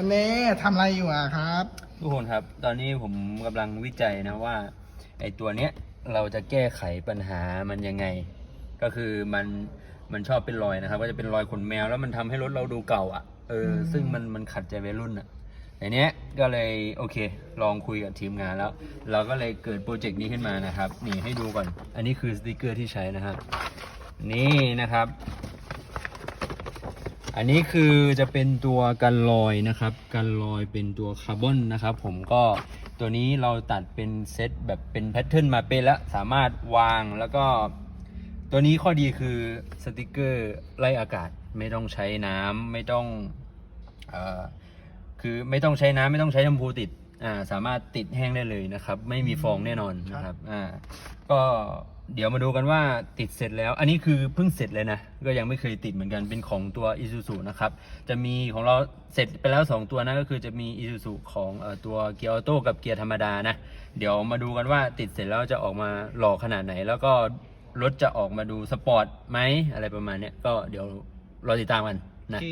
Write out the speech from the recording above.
อันนี้ทำอะไรอยู่อะครับ ทุกคนครับ ตอนนี้ผมกำลังวิจัยนะว่าไอตัวเนี้ยเราจะแก้ไขปัญหามันยังไง ก็คือมันมันชอบเป็นรอยนะครับ ก็จะเป็นรอยขนแมวแล้วมันทำให้รถเราดูเก่าอะเอออืมซึ่งมันมันขัดใจวัยรุ่นอะในเนี้ยก็เลยโอเค ลองคุยกับทีมงานแล้ว เราก็เลยเกิดโปรเจกต์นี้ขึ้นมานะครับ นี่ให้ดูก่อน อันนี้คือสติกเกอร์ที่ใช้นะครับ นี่นะครับ อันนี้คือจะเป็นตัวกันลอยนะครับ กันลอยเป็นตัวคาร์บอนนะครับ ผมก็ตัวนี้เราตัดเป็นเซตแบบเป็นแพทเทิร์นมาเป็นแล้วสามารถวางแล้วก็ ตัวนี้ข้อดีคือสติกเกอร์ไล่อากาศไม่ต้องใช้น้ำไม่ต้องอคือไม่ต้องใช้น้ำไม่ต้องใช้แชมพูติด อ่าสามารถติดแห้งได้เลยนะครับ ไม่มีฟองแน่นอนนะครับอ่าก็เดี๋ยวมาดูกันว่าติดเสร็จแล้ว อันนี้คือเพิ่งเสร็จเลยนะ ก็ยังไม่เคยติดเหมือนกันเป็นของตัว Isuzu นะครับ จะมีของเราเสร็จไปแล้ว 2 ตัวนะก็คือจะมี Isuzu ของเออตัวเกียร์ออโต้กับเกียร์ธรรมดานะ เดี๋ยวมาดูกันว่าติดเสร็จแล้วจะออกมาหล่อขนาดไหน แล้วก็รถจะออกมาดูสปอร์ตไหมอะไรประมาณเนี้ยก็เดี๋ยวรอติดตามกันโอนะเค